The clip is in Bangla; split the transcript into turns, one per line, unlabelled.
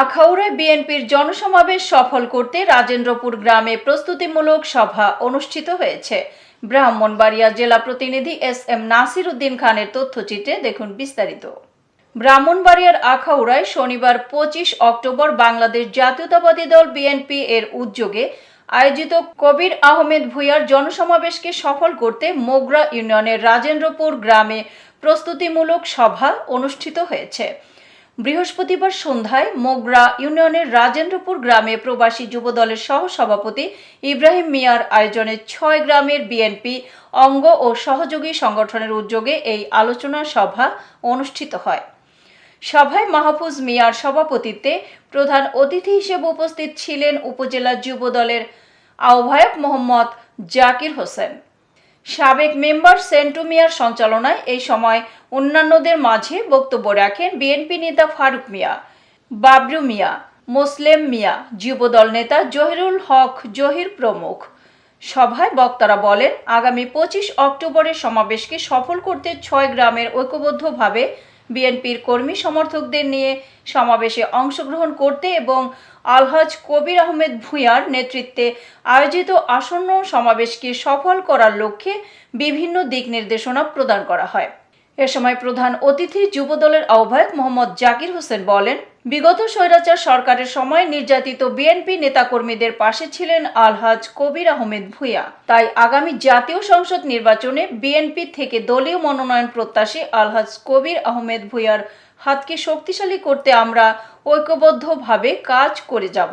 আখাউড়ায় বিএনপির জনসমাবেশ সফল করতে রাজেন্দ্রপুর গ্রামে প্রস্তুতিমূলক সভা অনুষ্ঠিত হয়েছে। ব্রাহ্মণবাড়িয়া জেলা প্রতিনিধি এস এম নাসির উদ্দিন খানের তথ্যচিত্রে দেখুন বিস্তারিত। ব্রাহ্মণবাড়িয়ার আখাউড়ায় শনিবার পঁচিশ অক্টোবর বাংলাদেশ জাতীয়তাবাদী দল বিএনপি এর উদ্যোগে আয়োজিত কবির আহমেদ ভুইয়ার জনসমাবেশকে সফল করতে মোগরা ইউনিয়নের রাজেন্দ্রপুর গ্রামে প্রস্তুতিমূলক সভা অনুষ্ঠিত হয়েছে। বৃহস্পতিবার সন্ধ্যায় মোগরা ইউনিয়নের রাজেন্দ্রপুর গ্রামে প্রবাসী যুবদলের সহ সভাপতি ইব্রাহিম মিয়ার আয়োজনে ছয় গ্রামের বিএনপি অঙ্গ ও সহযোগী সংগঠনের উদ্যোগে এই আলোচনা সভা অনুষ্ঠিত হয়। সভায় মাহফুজ মিয়ার সভাপতিত্বে প্রধান অতিথি হিসেবে উপস্থিত ছিলেন উপজেলা যুবদলের আহ্বায়ক মোহাম্মদ জাকির হোসেন। সাবেক মেম্বার সেন্টু মিয়ার সঞ্চালনায় এই সময় অন্যান্যদের মাঝে বক্তব্য রাখেন বিএনপি নেতা ফারুক মিয়া বাবরু মিয়া, মোসলেম মিয়া, যুবদল নেতা জহিরুল হক জহির প্রমুখ। সভায় বক্তারা বলেন, আগামী পঁচিশ অক্টোবরের সমাবেশকে সফল করতে ছয় গ্রামের ঐক্যবদ্ধভাবে বিএনপির কর্মী সমর্থকদের নিয়ে সমাবেশে অংশগ্রহণ করতে এবং আলহাজ কবির আহমেদ ভূঁইয়ার নেতৃত্বে আয়োজিত আসন্ন সমাবেশকে সফল করার লক্ষ্যে বিভিন্ন দিক নির্দেশনা প্রদান করা হয়। এ সময় প্রধান অতিথি যুবদলের আহ্বায়ক মোহাম্মদ জাকির হোসেন বলেন, বিগত স্বৈরাচার সরকারের সময় নির্যাতিত বিএনপি নেতাকর্মীদের পাশে ছিলেন আলহাজ কবির আহমেদ ভূঁইয়া। তাই আগামী জাতীয় সংসদ নির্বাচনে বিএনপি থেকে দলীয় মনোনয়ন প্রত্যাশী আলহাজ কবির আহমেদ ভূঁইয়ার হাতকে শক্তিশালী করতে আমরা ঐক্যবদ্ধভাবে কাজ করে যাব।